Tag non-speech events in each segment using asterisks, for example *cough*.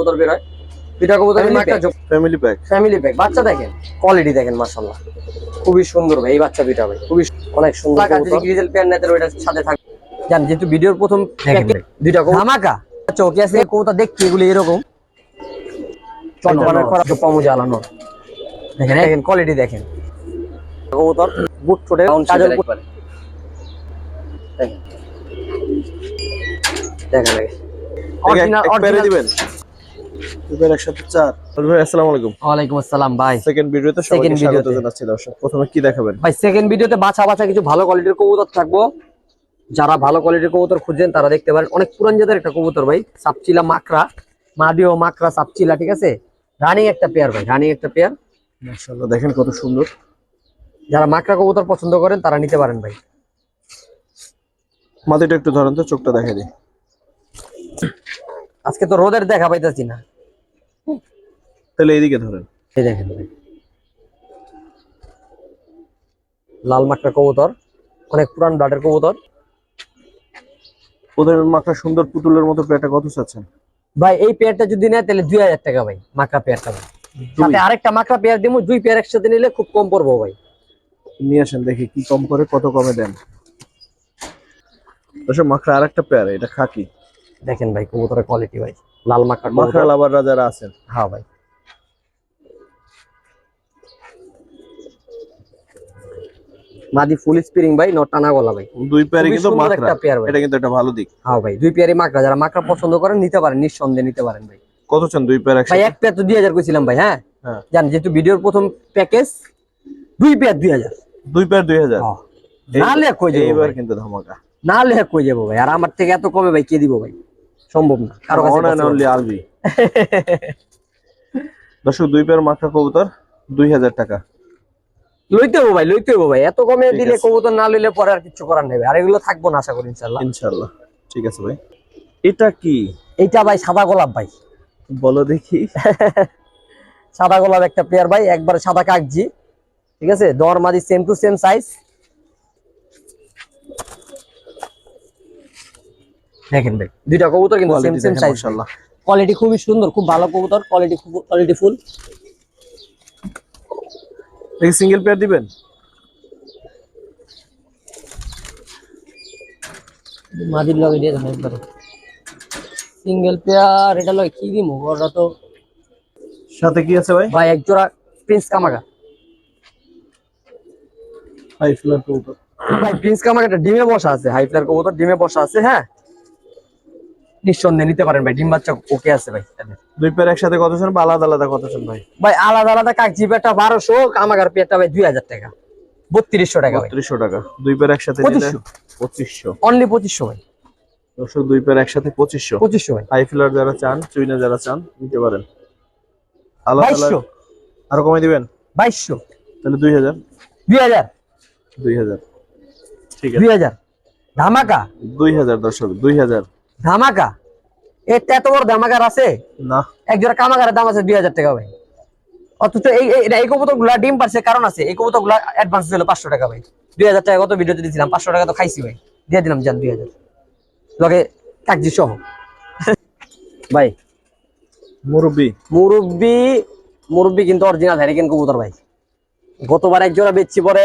কবুতর বের হয়। দুইটা কবুতর। ফ্যামিলি প্যাক ফ্যামিলি প্যাক বাচ্চা দেখেন কোয়ালিটি দেখেন মাশাআল্লাহ। খুবই সুন্দর ভাই এই বাচ্চা দুইটা ভাই খুবই অনেক সুন্দর যদি গ্রিজেল পেয়ার নেতের ওইটার সাথে থাকে জান যেহেতু ভিডিওর প্রথম দুইটা কবুতর ধামাকা। আচ্ছা আছে কবুতর দেখতে এগুলো এরকম। চটবানের করা পামু জ্বালানো দেখেন দেখেন কোয়ালিটি দেখেন। কবুতর বুট ঠোঁটে কাজল দেখেন। দেখেন দেখেন। পেয়ারে original- দিবেন? দুপের একসাথে চার। ভাই আসসালামু আলাইকুম। ওয়ালাইকুম আসসালাম ভাই। সেকেন্ড ভিডিওতে Second সবাইকে স্বাগত জানাচ্ছি দর্শক। প্রথমে কি দেখাবেন? ভাই সেকেন্ড ভিডিওতে বাছা বাছা কিছু ভালো কোয়ালিটির কবুতর থাকব। যারা ভালো কোয়ালিটির কবুতর খুঁজছেন তারা দেখতে পারেন। অনেক পুরান জাতের একটা কবুতর ভাই। সাপচিলা মাকড়া। মাদিও মাকড়া সাপচিলা ঠিক আছে? রানিং একটা পেয়ার ভাই রানিং একটা পেয়ার মাশাআল্লাহ দেখেন কত সুন্দর। যারা মাকড়া কবুতর পছন্দ করেন তারা নিতে পারেন ভাই। মাটিটা একটু ধরেন তো চোখটা দেখা দিই। আজকে তো রোদের দেখা পাইতেছি না। তাহলে এইদিকে ধরেন। এই দেখেন লাল মাকড়া কবুতর অনেক পুরান ব্লাডের কবুতর। ওদের মাথা সুন্দর পুতুলের মতো পেয়ারটা কত চাচ্ছেন? ভাই এই পেয়ারটা যদি নেয় তাহলে দুই হাজার টাকা ভাই মাকড়া পেয়ারটা ভাই। সাথে আরেকটা মাকড়া পেয়ার দিব দুই পেয়ার একসাথে নিলে খুব কম পড়ব ভাই। নিয়ে আসেন দেখি কি কম করে কত কমে দেন। দর্শক মাখরা আরেকটা পেয়ার এটা খাকি। দেখেন ভাই কবুতরের কোয়ালিটি ভাই। লাল মাকড়া মাখরা কবুতর। লাভাররা যারা আছেন। হ্যাঁ ভাই। মাদি ফুল স্প্রিং ভাই নট টানা গলা ভাই। দুই খুবই কিন্তু পেয়ার ভাই। এটা কিন্তু একটা ভালো দিক। হ্যাঁ ভাই দুই পেয়ারই মাকড়া। যারা মাকড়া পছন্দ করেন নিতে পারেন নিঃসন্দেহে নিতে পারেন ভাই। কত চান দুই পেয়ার ভাই এক পেয়ার তো দুই হাজার কইছিলাম ভাই হ্যাঁ? হ্যাঁ। জান যেহেতু ভিডিওর প্রথম প্যাকেজ দুই পেয়ার দুই হাজার। দুই পেয়ার দুই হাজার? এই- না লে কই যাব এইবার ভাই? কিন্তু ধামাকা। না লে কই যাব ভাই? আর আমার থেকে এত কমে ভাই কে দিব ভাই? সম্ভব না। কারও কাছে অ্যান্ড অনলি না। আলবি দর্শক দুই পেয়ার মাখরা কবুতর দুই হাজার টাকা। লইতে হব ভাই লইতে হব ভাই। এত কমে দিলে কবুতর না লইলে পরে আর কিছু করার নেই আর এগুলো থাকব না আশা করি ইনশাল্লাহ ইনশাল্লাহ ঠিক আছে ভাই। এটা কি? এইটা ভাই সাদা গোলাপ ভাই। বলো দেখি। *laughs* সাদা গোলাপ একটা পেয়ার ভাই একবারে সাদা কাগজি ঠিক আছে? দর মাদি সেম টু সেম সাইজ দেখেন ভাই দুইটা কবুতর কিন্তু সেম সেম সাইজ কোয়ালিটি খুবই সুন্দর খুব ভালো কবুতর কোয়ালিটি খুব কোয়ালিটি ফুল দেখি সিঙ্গেল পেয়ার দিবেন? মাদির লগে দিয়ে দেন একবারে। সিঙ্গেল পেয়ার এটা লগে কি দিমু? ওরা তো সাথে কি আছে ভাই? ভাই এক জোড়া প্রিন্স কামাগা হাই ফ্লার কবুতর ভাই প্রিন্স কামাগাটা ডিমে বসা আছে হাই ফ্লার কবুতর ডিমে বসা আছে হ্যাঁ? নিঃসন্দেহে নিতে পারেন ভাই। ডিম বাচ্চা ওকে আছে ভাই দুই পেয়ার একসাথে কত চান? বা আলাদা আলাদা কত চান ভাই? ভাই আলাদা আলাদা কাকজি পেটা বারোশো কামাগার পেটা ভাই দুই হাজার টাকা। বত্রিশশো টাকা বত্রিশশো টাকা। দুই পেয়ার একসাথে পঁচিশশো। অনলি পঁচিশশো ভাই। দর্শক দুই পেয়ার একসাথে পঁচিশশো। পঁচিশশো ভাই। হাই ফ্লার যারা চান চুইনা যারা চান নিতে পারেন। আলাদা আলাদা আরও কমাই দিবেন? বাইশশো। তাহলে দুই হাজার। দুই হাজার। দুই হাজার। ঠিক আছে। দুই হাজার। ধামাকা। দুই হাজার দর্শক দুই হাজার। ধামাকা? এটা এত বড় ধামাকার আছে? না। এক জোড়া কামাগারের দাম আছে দুই হাজার টাকা ভাই। অথচ এই এই- এই কবুতরগুলা ডিম পারছে কারণ আছে এই কবুতরগুলা অ্যাডভান্স ছিল পাঁচশো টাকা ভাই। দুই হাজার টাকা কত ভিডিওতে দিয়েছিলাম পাঁচশো টাকা তো খাইছি ভাই। দিয়ে দিলাম যান দুই হাজার। লগে কাকজি সহ। *laughs* ভাই মুরব্বী। মুরব্বি মুরব্বি কিন্তু অরিজিনাল হ্যারিকেন কবুতর ভাই। গতবার এক জোড়া বেচছি পরে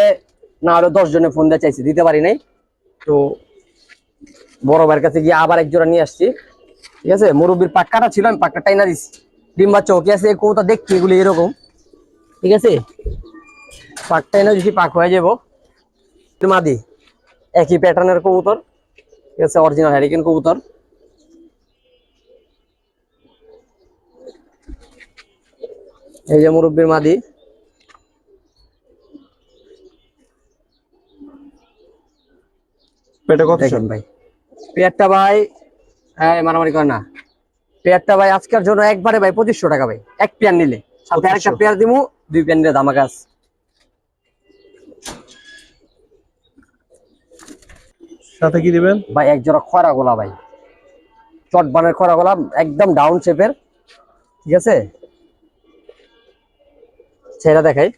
না হলে দশ জনে ফোন দিয়ে চাইছি দিতে পারি নাই। তো বড় ভাইয়ের কাছে গিয়ে আবার এক জোড়া নিয়ে আসছি। ঠিক আছে? মুরব্বির পাক্কাটা ছিল আমি পাক্কাটাই না দিছি। ডিম বাচ্চা ওকে আছে? কবুতর দেখছি এগুলো এরকম। ঠিক আছে? পাকটাই না যদি পাক হয়ে যাব। মাদি একই প্যাটার্নের কবুতর। ঠিক আছে? অরিজিনাল হ্যারিকেন কবুতর। এই যে মুরব্বীর মাদি। পেটে কত ভাই। পেয়ারটা ভাই হ্যাঁ মারামারি করে না। পেয়ারটা ভাই আজকের জন্য একবারে ভাই পঁচিশশো টাকা ভাই এক পেয়ার নিলে। সাথে আরেকটা পেয়ার দিমু দুই পেয়ার নিলে দামা গাছ সাথে কি দিবেন? ভাই এক জোড়া খরা গোলা ভাই। চট বানের খরা গোলা একদম ডাউন শেপের ঠিক আছে? সেটা দেখাই।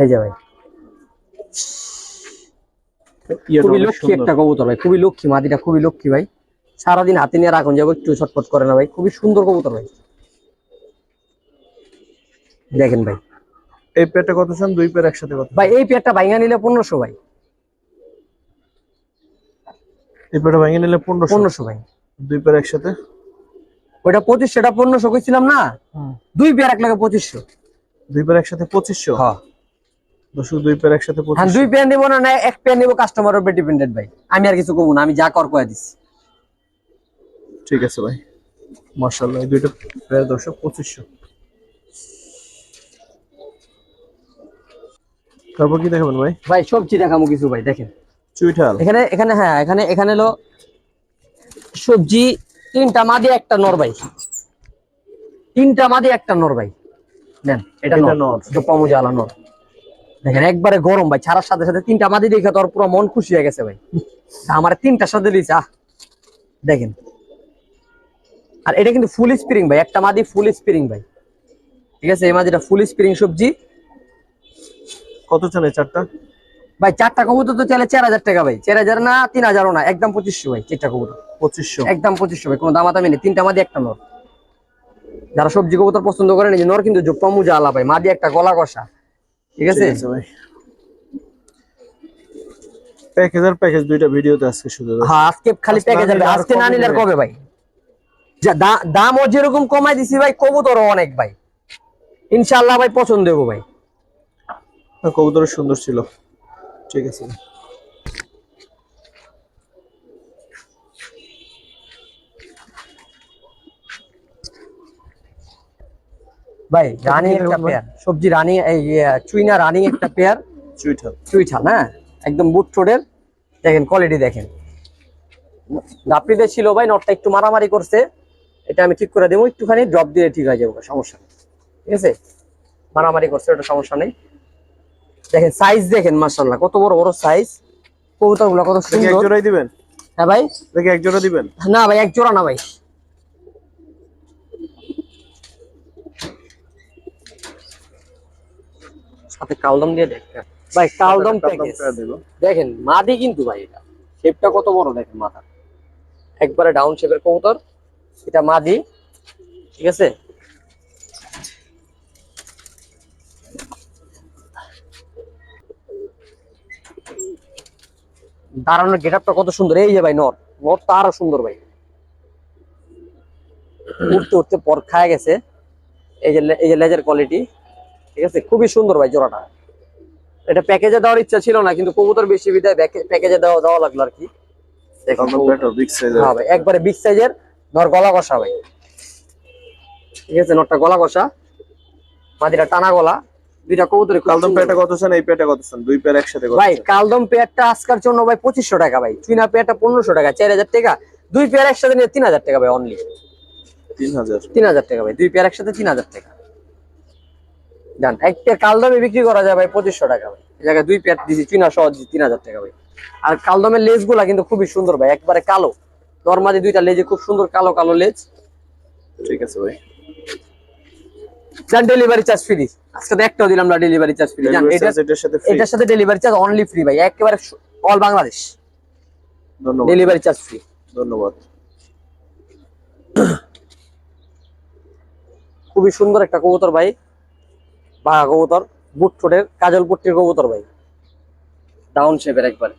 এই যে ভাই। খুবই লক্ষ্মী। একটা কবুতর ভাই খুবই লক্ষ্মী মাদিটা খুবই লক্ষ্মী ভাই। সারাদিন হাতে নিয়ে রাখুন যাব একটু ছটফট করে না ভাই। খুবই সুন্দর কবুতর ভাই। দেখেন ভাই। এই পেয়ারটা কত চান? দুই পেয়ার একসাথে কত ভাই এই পেয়ারটা ভাইঙা নিলে পনেরোশো ভাই। এই পেয়ারটা ভেঙে নিলে পনেরোশো। পনেরোশো ভাই। দুই পেয়ার একসাথে? ওইটা পঁচিশশো এটা পনেরোশো কইছিলাম না? দুই পেয়ার এক লাগে পঁচিশশো। দুই পেয়ার একসাথে পঁচিশশো? হ্যাঁ। দর্শক দুই পেয়ার একসাথে হ্যাঁ দুই পেয়ার নিবো না না এক পেয়ার নিবো কাস্টমারের উপর ডিপেন্ডেন্ট ভাই। আমি আর কিছু কবো না আমি যা কর কয়ে দিচ্ছি ঠিক আছে ভাই। মার্শাল্লাহ এই দুইটা পেয়ার দর্শক পঁচিশশো। তারপর কি দেখাবেন ভাই? ভাই সবজি দেখামো কিছু ভাই দেখেন। চুইঠাল। এখানে এখানে হ্যাঁ এখানে এখানে হলো সবজি তিনটা মাদি একটা নর ভাই। তিনটা মাদি একটা নর ভাই। নেন এটা নর। জোপামু নর। দেখেন একবারে গরম ভাই ছাড়ার সাথে সাথে তিনটা মাদি দেখে তোর পুরো মন খুশি হয়ে গেছে ভাই। আমার তিনটার সাথে দিয়েছে আহ দেখেন। আর এটা কিন্তু ফুল স্প্রিং ভাই একটা মাদি ফুল স্প্রিং ভাই। ঠিক আছে এই মাদিটা ফুল স্প্রিং সবজি। কত চলে চারটা? ভাই চারটা কবুতর তো চাইলে চার হাজার টাকা ভাই চার হাজার না তিন হাজারও না একদম পঁচিশশো ভাই চারটা কবুতর। পঁচিশশো। একদম পঁচিশশো ভাই কোনো দামাদামি নেই তিনটা মাদি একটা নর। যারা সবজি কবুতর পছন্দ করেন নর কিন্তু জোপ্পা মুজা আলা ভাই মাদি একটা গলা কষা। ঠিক আছে? ভাই। প্যাকেজ আর প্যাকেজ দুইটা ভিডিওতে আজকে শুধু হ্যাঁ আজকে খালি প্যাকেজ আর আজকে না নিলে কবে ভাই? যা দাম দামও যেরকম কমাই দিছি ভাই কবুতরও অনেক ভাই। ইনশাআল্লাহ ভাই পছন্দ দেবো ভাই। কবুতর সুন্দর ছিল। ঠিক আছে। ভাই। রানিং একটা পেয়ার সবজি রানিং এই চুইনা রানিং একটা পেয়ার চুইঠাল চুইঠাল হ্যাঁ? একদম বুট ঠোঁটের দেখেন কোয়ালিটি দেখেন। দাপড়িতে ছিল ভাই নটটা একটু মারামারি করছে। এটা আমি ঠিক করে দেবো একটুখানি ড্রপ দিয়ে ঠিক হয়ে যাব সমস্যা নেই। ঠিক আছে? মারামারি করছে ওটা সমস্যা নেই। দেখেন সাইজ দেখেন মার্শাল্লাহ কত বড় বড় সাইজ কবুতরগুলো কত এক সুন্দর। জোড়াই দিবেন? হ্যাঁ ভাই? দেখি এক জোড়া দিবেন? না ভাই এক জোড়া না ভাই। সাথে কালদম দিয়ে দেখ ভাই কালদম প্যাকেজ দেখেন মাদি কিন্তু ভাই এটা। শেপটা কত বড় দেখেন মাথা। একবারে ডাউন শেপের কবুতর। এটা মাদি। ঠিক আছে? দাঁড়ানোর গেট আপটা কত সুন্দর। এই যে ভাই নর। নরটা আরও সুন্দর ভাই। উঠতে উঠতে পর খায় গেছে। এই যে এই যে লেজের কোয়ালিটি ঠিক আছে? খুবই সুন্দর ভাই জোড়াটা। এটা প্যাকেজে দেওয়ার ইচ্ছা ছিল না কিন্তু কবুতর বেশি বিদায় প্যাকেজে দেওয়া দেওয়া লাগল আর কি। হ্যাঁ একবারে বিগ সাইজের নর গলা কষা ভাই। ঠিক আছে নরটা গলা কষা। মাদিটা টানা গলা। দুইটা কবুতর কালদম পেয়ারটা কত চান? এই পেয়ারটা কত চান? দুই পেয়ার একসাথে ভাই কালদম পেয়ারটা আজকার জন্য ভাই টাকা ভাই। চুইনা পেয়ারটা টাকা চার হাজার টাকা। দুই পেয়ার একসাথে নিয়ে তিন হাজার টাকা ভাই অনলি টাকা ভাই দুই পেয়ার একসাথে তিন হাজার টাকা। জান এক পেয়ার কালদমে বিক্রি করা যায় ভাই পঁচিশশো টাকা ভাই। এই জায়গায় দুই পেয়ার দিছি চুইনা সহ দিছি তিন হাজার টাকা ভাই। আর কালদমের লেজগুলা কিন্তু খুবই সুন্দর ভাই একবারে কালো। নর্মালি দুইটা লেজে খুব সুন্দর কালো কালো লেজ। ঠিক আছে ভাই। ডেলিভারি চার্জ ফ্রি আজকে তো একটাও দিলাম না ডেলিভারি চার্জ ফ্রি জান এটার সাথে এটার সাথে ডেলিভারি চার্জ অনলি ফ্রি ভাই একেবারে অল বাংলাদেশ ধন্যবাদ। ডেলিভারি চার্জ ফ্রি ধন্যবাদ। খুবই সুন্দর একটা কবুতর ভাই। বাঘা কবুতর বুট ঠোঁটের কাজল পট্টির কবুতর ভাই। ডাউন শেপের একবারে।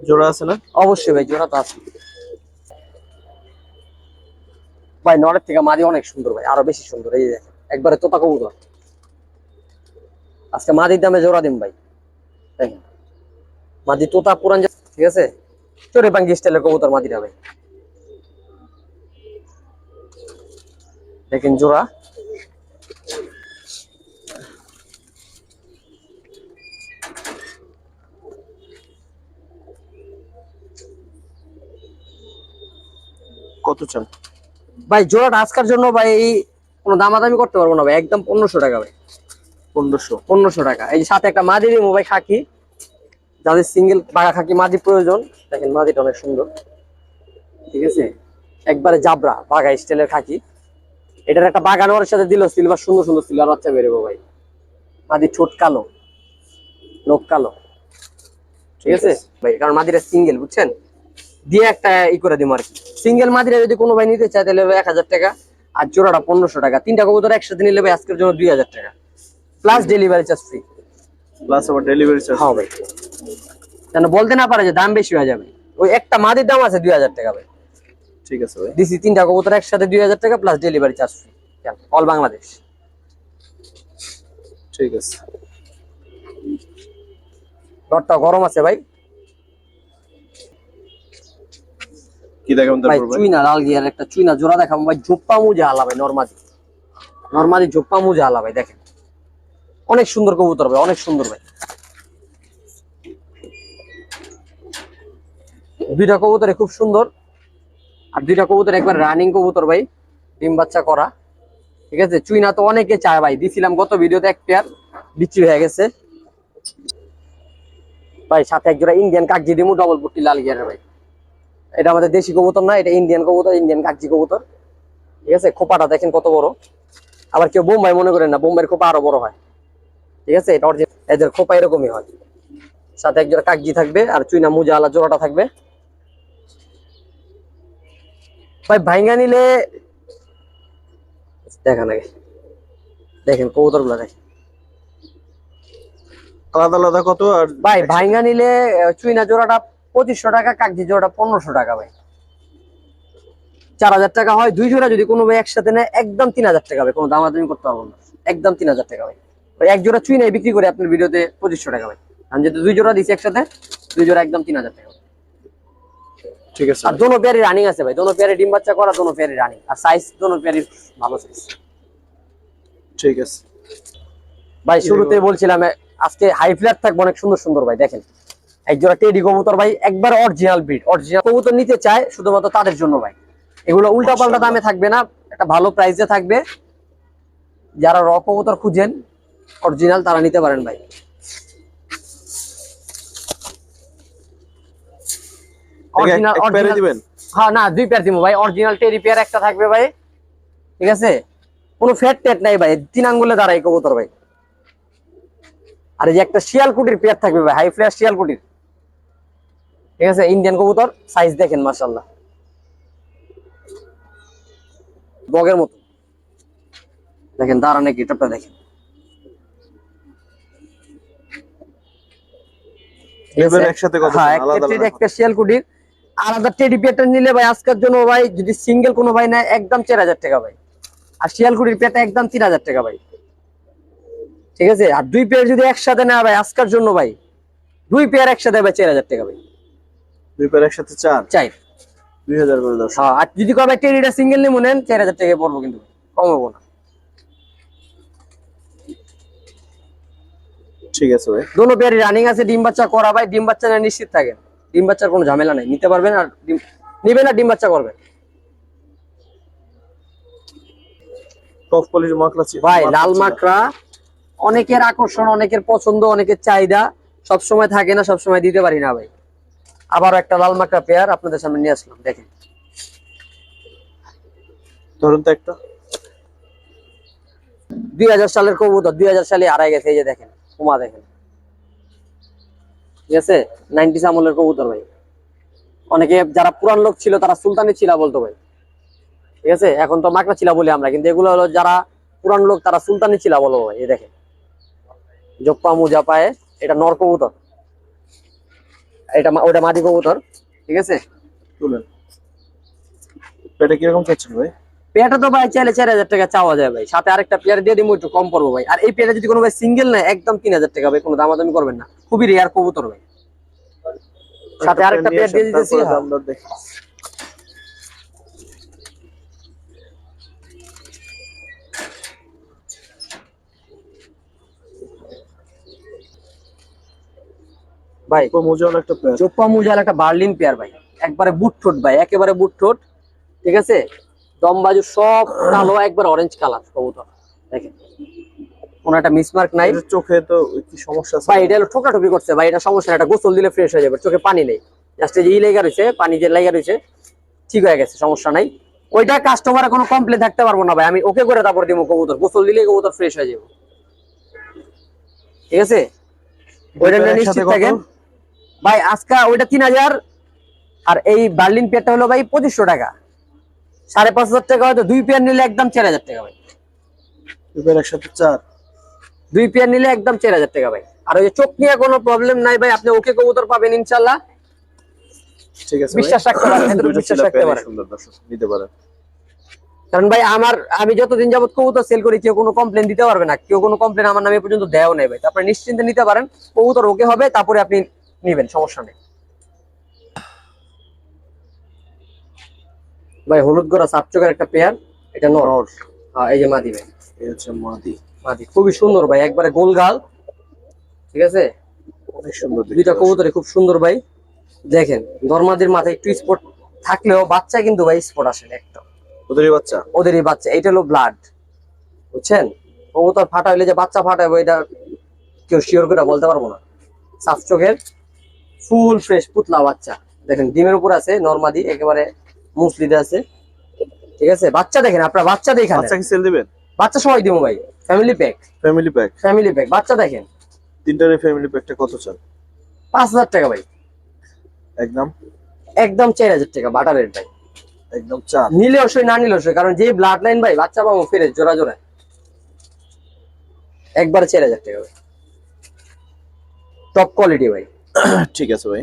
জোড়া আছে না? অবশ্যই ভাই জোড়া তো আছে। ভাই নরের থেকে মাদি অনেক সুন্দর ভাই আরও বেশি সুন্দর এই দেখেন, একবারে তোতা কবুতর। আজকে মাদির দামে জোড়া দিন ভাই। দেখেন মাদি তোতা পুরান ঠিক আছে? চোরে পাঙ্গি স্টাইলের কবুতর মাদিরা ভাই। দেখেন জোড়া। কত চান? ভাই জোড়াটা আজকের জন্য ভাই কোনো দামাদামি করতে পারব না ভাই একদম পনেরোশো টাকা ভাই। পনেরোশো। পনেরোশো টাকা। এই সাথে একটা মাদি দিব ভাই খাকি। যাদের সিঙ্গেল বাঘা খাকি মাদি প্রয়োজন দেখেন মাদিটা অনেক সুন্দর। ঠিক আছে? একবারে জাবরা বাঘা স্টাইলের খাকি। এটার একটা বাগানোর সাথে দিল সিলভার সুন্দর সুন্দর সিলভার বাচ্চা বেরোবো ভাই। মাদি ঠোঁট কালো নখ কালো। ঠিক আছে? ভাই কারণ মাদিরা সিঙ্গেল বুঝছেন? দিয়ে একটা ই করে দিব আর কি সিঙ্গেল মাদিরা যদি কোনো ভাই নিতে চায় তাহলে এক হাজার টাকা আর জোড়াটা পনেরোশো টাকা। তিনটা কবুতর একসাথে নিলে ভাই আজকের জন্য দুই হাজার টাকা। Plus delivery charge free plus আবার ডেলিভারি চার্জ হ্যাঁ ভাই। যেন বলতে না পারে যে দাম বেশি হয়ে যাবে। ওই একটা মাদির দাম আছে দুই হাজার টাকা ভাই। ঠিক আছে ভাই। দিছি তিনটা কবুতর একসাথে দুই হাজার টাকা plus delivery charge free all Bangladesh ঠিক আছে। গরম আছে ভাই। কি দেখাবেন তারপর ভাই চুইনা লাল গিয়ার একটা চুইনা জোড়া দেখাবো ভাই। জোপ্পা মুজে হালা ভাই নর্মাদি নর্মাদি জোপ্পা মুজে হালা ভাই দেখেন। অনেক সুন্দর কবুতর ভাই অনেক সুন্দর ভাই। দুইটা কবুতরে খুব সুন্দর। আর দুইটা কবুতর, একবার রানিং কবুতর ভাই, ডিম বাচ্চা করা। ঠিক আছে? চুইনা তো অনেকে চায় ভাই, দিছিলাম গত ভিডিওতে এক পেয়ার বিক্রি হয়ে গেছে। ভাই, সাথে এক জোড়া ইন্ডিয়ান কাকজি দিমু ডবল পুটি লাল গিয়ারের ভাই। এটা আমাদের দেশি কবুতর না, এটা ইন্ডিয়ান কবুতর ইন্ডিয়ান কাকজি কবুতর। ঠিক আছে? খোপাটা দেখেন কত বড়। আবার কেউ বোম্বাই মনে করেন না, বোম্বাইয়ের খোপা আরও বড় হয়। ঠিক আছে? এটা এদের খোপা এরকমই হয়। সাথে এক জোড়া কাকজি থাকবে আর চুইনা মুজা আলা জোড়াটা থাকবে। ভাই ভাইঙ্গা নিলে দেখেন আগে। দেখেন কবুতরগুলা দেখেন আলাদা আলাদা কত আর ভাই ভাইঙ্গা নিলে চুইনা জোড়াটা পঁচিশশো টাকা কাকজি জোড়াটা পনেরোশো টাকা ভাই। চার হাজার টাকা হয় দুই জোড়া যদি কোনো ভাই একসাথে নেয় একদম তিন হাজার টাকা ভাই। কোনো দামাদামি করতে পারব না। একদম তিন হাজার টাকা ভাই। ওই এক জোড়া চুই চুইনাই বিক্রি করে আপনার ভিডিওতে পঁচিশশো টাকা ভাই। আমি যেহেতু দুই জোড়া দিচ্ছি একসাথে দুই জোড়া একদম তিন হাজার টাকা। ঠিক আছে আর দোনো পেয়ারি রানিং আছে ভাই দোনো পেয়ারি ডিম বাচ্চা করা দোনো পেয়ারি রানিং আর সাইজ দোনো পেয়ারি ভালো সাইজ ঠিক আছে। ভাই শুরুতে বলছিলাম আজকে হাই ফ্ল্যাট থাকবে অনেক সুন্দর সুন্দর ভাই দেখেন। এক জোড়া টেডি কবুতর ভাই একবার অরিজিনাল ব্রিড অরিজিনাল কবুতর নিতে চায় শুধুমাত্র তাদের জন্য ভাই। এগুলো উল্টা পাল্টা দামে থাকবে না একটা ভালো প্রাইসে থাকবে। যারা র কবুতর খুঁজেন অরিজিনাল তারা নিতে পারেন ভাই। এক পেয়ারে দিবেন? হ্যাঁ না দুই পেয়ার দিব ভাই। অরিজিনাল টেডি পেয়ার একটা থাকবে ভাই। ঠিক আছে? কোনো ফ্যাট টেট নাই ভাই। তিন আঙ্গুলে দাঁড়াই কবুতর ভাই। আর এই যে একটা শিয়ালকুটির পেয়ার থাকবে ভাই। হাই ফ্ল্যাশ শিয়ালকুটির। ঠিক আছে? ইন্ডিয়ান কবুতর। সাইজ দেখেন মাশাল্লাহ বগের মতো। দেখেন দাঁড়ানে গেটআপটা দেখেন? একসাথে কত হ্যাঁ একটা শিয়ালকুটির আলাদা টেডি পেয়ারটা নিলে ভাই আজকের জন্য ভাই যদি সিঙ্গেল কোনো ভাই নেয় একদম চার হাজার টাকা ভাই। আর শিয়ালকুটির পেয়ারটা একদম তিন হাজার টাকা ভাই। ঠিক আছে? আর দুই পেয়ার যদি একসাথে নেওয়া ভাই আজকের জন্য ভাই দুই পেয়ার একসাথে ভাই চার হাজার টাকা ভাই। দুই পেয়ার একসাথে চার? চাই। দুই হাজার করে দশ হ্যাঁ আর যদি কবে টেডিটা সিঙ্গেল নিয়ে নেন চার হাজার টাকা পড়ব কিন্তু কমাবো না। ঠিক আছে ভাই। দোনো পেয়ারই রানিং আছে ডিম বাচ্চা করা ভাই ডিম বাচ্চা নিয়ে নিশ্চিত থাকেন। ডিম বাচ্চার কোনো ঝামেলা নেই। নিতে পারবেন আর ডিম নিবেন আর ডিম বাচ্চা করবেন। টপ কোয়ালিটির মাকড়া ভাই লাল মাকড়া অনেকের আকর্ষণ অনেকের পছন্দ অনেকের চাহিদা সব সময় থাকে না সব সময় দিতে পারি না ভাই। আবার একটা লাল মাকড়া পেয়ার আপনাদের সামনে নিয়ে আসলাম দেখেন। ধরুন তো একটা। দুই হাজার সালের কবুতর দুই হাজার সালে হারাই গেছে এই যে দেখেন উমা দেখেন। ঠিক আছে? নাইনটিস আমলের কবুতর ভাই। অনেকে যারা পুরান লোক ছিল, তারা সুলতানি ছিলা বলতো ভাই। ঠিক আছে? এখন তো মাকড়া ছিলা বলি আমরা, কিন্তু এগুলো হলো যারা পুরান লোক, তারা সুলতানি ছিলা বলব ভাই, এই দেখেন। জপ্পা মুজা পায়ে এটা নর কবুতর। এটা ওটা মাদি কবুতর, ঠিক আছে? পেটে কীরকম চাচ্ছেন ভাই? পেয়ারটা তো ভাই চাইলে চার হাজার টাকা চাওয়া যায় ভাই। সাথে আরেকটা পেয়ার দিয়ে দিব একটু কম পড়ব ভাই। আর এই পেয়ারে যদি কোনো ভাই সিঙ্গেল নেয় একদম তিন হাজার টাকা ভাই কোনো দামাদামি করবেন না। খুবই রেয়ার কবুতর ভাই। সাথে আরেকটা পেয়ার দিয়ে দিতেছি হ্যাঁ। ভাই একটা পেয়ার। চোপ্পা মুজাল একটা বার্লিন পেয়ার ভাই। একবারে বুট ঠোঁট ভাই একেবারে বুট ঠোঁট। ঠিক আছে? দম বাজু সব কালো একবার অরেঞ্জ কালার কবুতর। দেখেন কোনো একটা মিসমার্ক নাই। চোখে তো কি সমস্যা ভাই এটা হলো ঠোকাঠুকি করছে ভাই এটা সমস্যা এটা গোসল দিলে ফ্রেশ হয়ে যাবে চোখে পানি নেই। জাস্ট যে ই লেগা রয়েছে পানি যে লেগা রয়েছে ঠিক হয়ে গেছে সমস্যা নাই। ওইটা কাস্টমারে কোনো কমপ্লেন থাকতে পারব না ভাই আমি ওকে করে তারপর দিব কবুতর গোসল দিলে কবুতর ফ্রেশ হয়ে যাবে। ঠিক আছে? ওইটা নিশ্চিত থাকেন। ভাই আজকে ওইটা তিন হাজার আর এই বার্লিন পেয়ারটা হলো ভাই পঁচিশশো টাকা। সাড়ে পাঁচ হাজার টাকা হয়তো দুই পেয়ার নিলে একদম চার হাজার টাকা ভাই। দুবার একসাথে চার। দুই পেয়ার নিলে একদম চার হাজার টাকা ভাই। আর ওই চোখ নিয়ে কোনো প্রবলেম নাই ভাই আপনি ওকে কবুতর পাবেন ইনশাল্লাহ ঠিক আছে বিশ্বাস রাখতে পারেন বিশ্বাস রাখতে পারেন। সুন্দর দর্শক নিতে পারেন। কারণ ভাই আমার আমি যতদিন যাবত কবুতর সেল করি কেউ কোনো কমপ্লেন দিতে পারবে না। কেউ কোনো কমপ্লেন আমার নামে এ পর্যন্ত দেও নেই ভাই। তারপরে নিশ্চিন্তে নিতে পারেন কবুতর ওকে হবে তারপরে আপনি নিবেন সমস্যা নেই। ভাই হলুদ গোড়া সাত চোখের একটা পেয়ার এটা নর। হ্যাঁ, এই যে মাদি ভাই। এই হচ্ছে মাদি। মাদি খুবই সুন্দর ভাই একবারে গোল গাল। ঠিক আছে? অনেক সুন্দর দুইটা কবুতরে খুব সুন্দর ভাই। দেখেন নর্মাদির মাথায় একটু স্পট থাকলেও বাচ্চা কিন্তু ভাই স্পট আসে না একটা। ওদেরই বাচ্চা? ওদেরই বাচ্চা এটা হলো ব্লাড বুঝছেন? কবুতর ফাটা হইলে যে বাচ্চা ফাটাবো এটা কেউ শিওর করে বলতে পারব না। সাফ চোখের ফুল ফ্রেশ পুতলা বাচ্চা। দেখেন ডিমের উপর আছে নর্মাদি একেবারে মুসলিদে আছে। ঠিক আছে? বাচ্চা দেখেন আপনার বাচ্চা দেখেন বাচ্চা কি সেল দিবেন? বাচ্চা সবাই দিব ভাই। Family pack family pack family pack বাচ্চা দেখেন। তিনটার ফ্যামিলি প্যাকটা কত চান? পাঁচ হাজার টাকা ভাই। একদম? একদম চার হাজার টাকা বাটারের ভাই। একদম চার। নিলে অবশ্যই না নিলে অবশ্যই কারণ যে ব্লাড লাইন ভাই বাচ্চা পাবো ফিরে জোড়া জোড়া। একবার চার হাজার টাকা ভাই। টপ কোয়ালিটি ভাই। ঠিক আছে ভাই।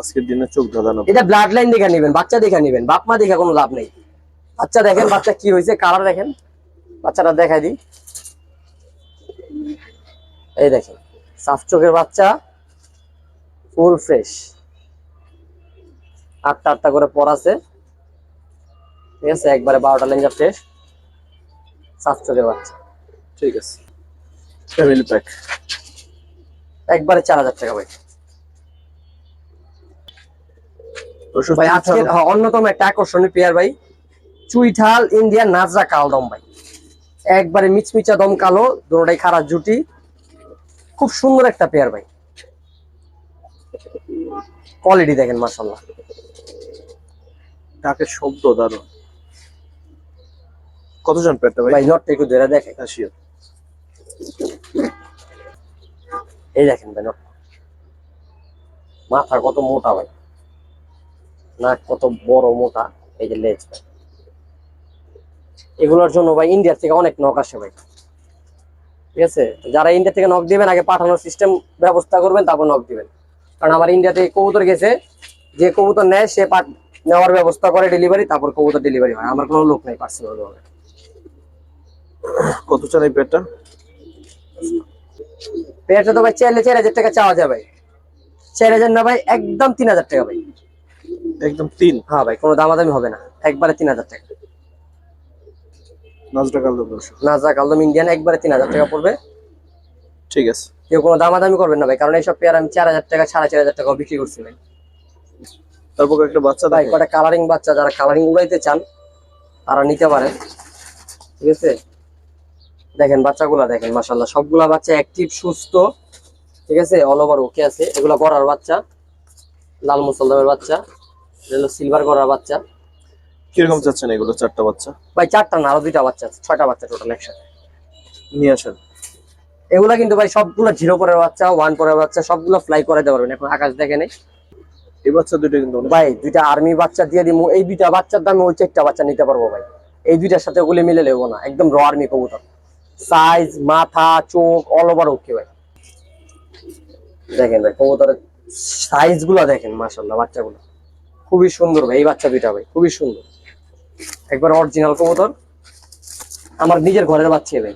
আজকের দিনে চোখ ধাঁধানো। এটা ব্লাড লাইন দেখে নেবেন বাচ্চা দেখে নেবেন বাপ মা দেখে কোনো লাভ নেই। বাচ্চা দেখেন বাচ্চা কি হয়েছে কালার দেখেন? বাচ্চাটা দেখাই দিই। এই দেখেন সাফ চোখের বাচ্চা ফুল ফ্রেশ আটটা আটটা করে পর আছে। ঠিক আছে একবারে বারোটা লেঞ্জা ফ্রেশ সাফ চোখের বাচ্চা। ঠিক আছে। ফ্যামিলি প্যাক একবারে চার হাজার টাকা ভাই ভাই আজকের হ্যাঁ, অন্যতম একটা আকর্ষণীয় পেয়ার ভাই চুইঠাল ইন্ডিয়ান নাজরা কালদম ভাই। একবারে মিচমিচা দম কালো দুটাই খারাপ জুটি। খুব সুন্দর একটা পেয়ার ভাই। কোয়ালিটি দেখেন মাসাল্লাহ ডাকের শব্দ দারুণ। কত জন প্যাকটা ভাই? ভাই নটটা একটু ধরে দেখেন। আসিও এই দেখেন ভাই নট মাথা কত মোটা ভাই। নাক কত বড় মোটা এই যে লেজ ভাই এগুলোর জন্য ভাই ইন্ডিয়ার থেকে অনেক নক আসে ভাই। ঠিক আছে? যারা ইন্ডিয়া থেকে নক দিবেন আগে পাঠানোর সিস্টেম ব্যবস্থা করবেন তারপর নক দিবেন। কারণ আমার ইন্ডিয়া থেকে কবুতর গেছে যে কবুতর নেয় সে পাঠ নেওয়ার ব্যবস্থা করে ডেলিভারি তারপর কবুতর ডেলিভারি হয়। আমার কোনো লোক নেই পার্সোনাল ভাবে। কত চান পেটটা? পেটটা তো ভাই চাইলে চার হাজার টাকা চাওয়া যায় ভাই। চার হাজার না ভাই একদম তিন হাজার টাকা ভাই। একদম তিন হ্যাঁ ভাই কোনো দামাদামি হবে না। একবারে তিন হাজার টাকা। ইন্ডিয়ান একবারে তিন হাজার টাকা পড়বে। ঠিক আছে। কেউ কোনো দামাদামি করবেন না ভাই কারণ এইসব পেয়ার আমি চার হাজার টাকা সাড়ে চার হাজার টাকা বিক্রি করছি ভাই। তারপর একটা বাচ্চা ভাই কটা কালারিং বাচ্চা যারা কালারিং উড়াইতে চান তারা নিতে ঠিক আছে? দেখেন বাচ্চাগুলা দেখেন মাসাল্লাহ সবগুলা বাচ্চা অ্যাক্টিভ সুস্থ। ঠিক আছে? অল ওভার ওকে আছে। এগুলা গড়ার বাচ্চা লাল মুসলদামের বাচ্চা। এগুলো সিলভার গড়ার বাচ্চা। কীরকম চাচ্ছেন এগুলো চারটা বাচ্চা? ভাই চারটা না আরও দুইটা বাচ্চা আছে, ছয়টা বাচ্চা টোটাল একসাথে। নিয়ে আসেন। এগুলা কিন্তু ভাই সবগুলো জিরো পরের বাচ্চা ওয়ান পরের বাচ্চা সবগুলো ফ্লাই করে দিতে পারবেন এখন আকাশ দেখে নেই। এই বাচ্চা দুটো কিন্তু ভাই দুইটা আর্মি বাচ্চা দিয়ে দিমু এই দুইটা বাচ্চার দামে ওই চারটা বাচ্চা নিতে পারব ভাই। এই দুইটার সাথে ওগুলি মিলে নেব না একদম র আর্মি কবুতর। সাইজ মাথা চোখ অল ওভার ওকে ভাই। দেখেন ভাই কবুতরের সাইজগুলা দেখেন মাসাল্লাহ বাচ্চাগুলো। খুবই সুন্দর ভাই এই বাচ্চা দুইটা ভাই খুবই সুন্দর। একবার অরিজিনাল কবুতর আমার নিজের ঘরের বাচ্চা ভাই।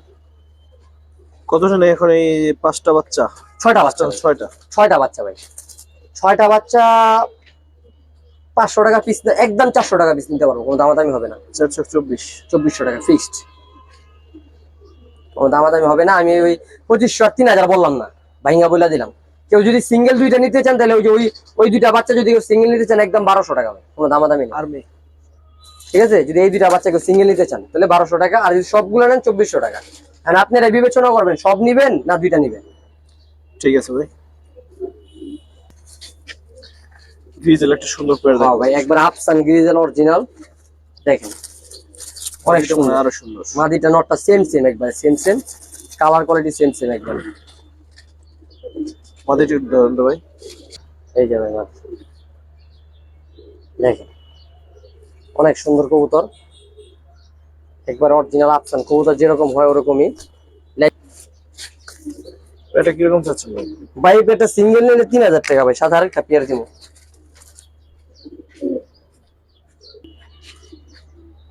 কত জন এখন এই পাঁচটা বাচ্চা? ছয়টা বাচ্চা ছয়টা। ছয়টা বাচ্চা ভাই। ছয়টা বাচ্চা পাঁচশো টাকা পিস একদম চারশো টাকা পিস নিতে পারব কোনো দামাদামি হবে না। চারশো চব্বিশ। চব্বিশশো টাকা ফিক্সড কোনো দামাদামি হবে না আমি ওই পঁচিশশো আর তিন হাজার বললাম না ভাইঙ্গা বলে দিলাম। কেউ যদি সিঙ্গেল দুইটা নিতে চান তাহলে ওই যে ওই ওই দুইটা বাচ্চা যদি কেউ সিঙ্গেল নিতে চান একদম বারোশো টাকা কোনো দামাদামি আর্মি ঠিক আছে? যদি এই দুইটা বাচ্চা কেউ সিঙ্গেল নিতে চান তাহলে বারোশো টাকা। আর যদি সবগুলো নেন চব্বিশশো টাকা। আর আপনারা বিবেচনা করবেন সব নিবেন না দুইটা নিবেন? ঠিক আছে ভাই। গ্রিজেল একটা সুন্দর পেয়ার হ্যাঁ দেখো ভাই একবার আফসান গ্রিজেল অরিজিনাল দেখেন। অনেক হয় সুন্দর। আরও সুন্দর। মাদিটা নটটা সেম সেম একবার same same colour quality same same একবার। মাদি একটু ধরেন তো ভাই। এই যে ভাই মাছ দেখেন। অনেক সুন্দর কবুতর। একবার অরিজিনাল আপসান কবুতর যেরকম হয় ওরকমই। এটা কীরকম চাচ্ছেন ভাই? ভাই এটা সিঙ্গেল নিলে তিন হাজার টাকা ভাই সাদা আরেকটা পেয়ার দিব।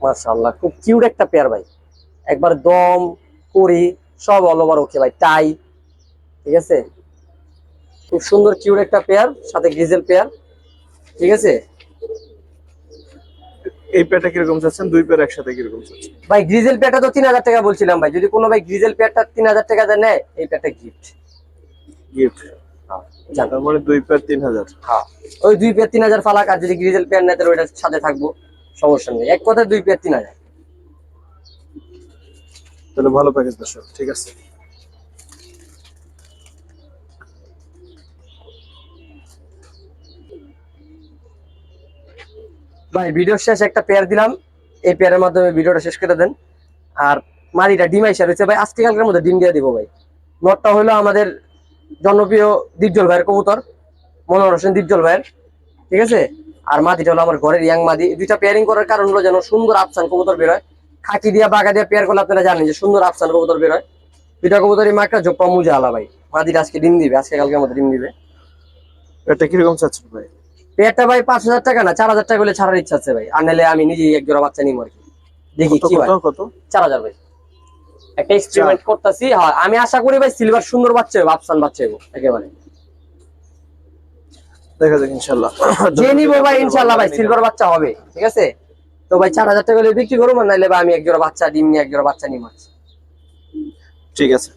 মাশাআল্লাহ খুব কিউট একটা পেয়ার ভাই। একবার দম করি সব অল ওভার ওকে ভাই টাই ঠিক আছে? খুব সুন্দর কিউট একটা পেয়ার সাথে গ্রিজেল পেয়ার ঠিক আছে? এই পেয়ারটা কীরকম চাচ্ছেন? দুই পেয়ার একসাথে কীরকম চাচ্ছেন? ভাই গ্রিজেল পেয়ারটা তো তিন হাজার টাকা বলছিলাম ভাই। যদি কোনো ভাই গ্রিজেল পেয়ারটা তিন হাজার টাকা দেয় নেয় এই পেয়ারটা গিফট গিফট জান তার মানে দুই পেয়ার তিন হাজার। হ্যাঁ। ওই দুই পেয়ার তিন হাজার ফালাক আর যদি গ্রিজেল পেয়ার নেয় তাহলে ওইটার সাথে থাকব। সমস্যা নেই। এক কথায় দুই পেয়ার তিন হাজার। তাহলে ভালো প্যাকেজ দর্শক ঠিক আছে? ভাই ভিডিও শেষ একটা পেয়ার দিলাম। এই পেয়ারের মাধ্যমে ভিডিওটা শেষ করে দেন। আর মারিটা ডিম আইসা রয়েছে। ভাই, আজকে কালকের মধ্যে ডিম দিয়ে দিব ভাই। নটটা হলো আমাদের জনপ্রিয় দীপজল ভাইয়ের কবুতর, মনোহর হোসেন দীপজল ভাইয়ের। ঠিক আছে? আর মাদিটা হলো আমার ঘরের ইয়াং মাদি দুইটা পেয়ারিং করার কারণ হলো যেন সুন্দর আফসান কবুতর বেরোয় খাকি দিয়া বাগা দিয়া পেয়ার করলে আপনারা জানেন যে সুন্দর আফসান কবুতর বেরোয় দুইটা কবুতরই মাকটা জোপ্পা মুজা আলা ভাই। মাদিটা আজকে ডিম দিবে, আজকে কালকের মধ্যে ডিম দিবে। এটা কীরকম চাচ্ছেন ভাই? পেয়ারটা ভাই পাঁচ হাজার টাকা না চার হাজার টাকা হলে ছাড়ার ইচ্ছা আছে ভাই। আর নাহলে আমি নিজেই এক জোড়া বাচ্চা নিব আর কি। দেখি কি ভাই কত চার হাজার ভাই। একটা এক্সপেরিমেন্ট করতেছি হ্যাঁ আমি আশা করি ভাই সিলভার সুন্দর বাচ্চা হবে আফসান বাচ্চা হবে একেবারে। দেখা যাক ইনশাল্লাহ। যে নিবো ভাই ভাই সিলভার বাচ্চা হবে ঠিক আছে? তো ভাই চার হাজার টাকা হলে বিক্রি করব নাহলে ভাই আমি এক জোড়া বাচ্চা ডিম নিয়ে এক জোড়া বাচ্চা ঠিক আছে।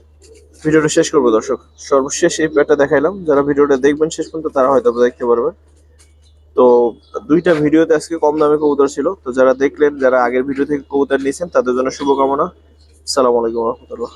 ভিডিওটা শেষ করব দর্শক। সর্বশেষ এই প্যাটটা দেখাইলাম। যারা ভিডিওটা দেখবেন শেষ পর্যন্ত তারা হয়তো দেখতে পারবেন তো দুইটা ভিডিওতে আজকে কম দামে কবুতর ছিল। তো যারা দেখলেন, যারা আগের ভিডিও থেকে কবুতর নিয়েছেন, তাদের জন্য শুভকামনা। আসসালামু আলাইকুম রহমতুল্লাহ।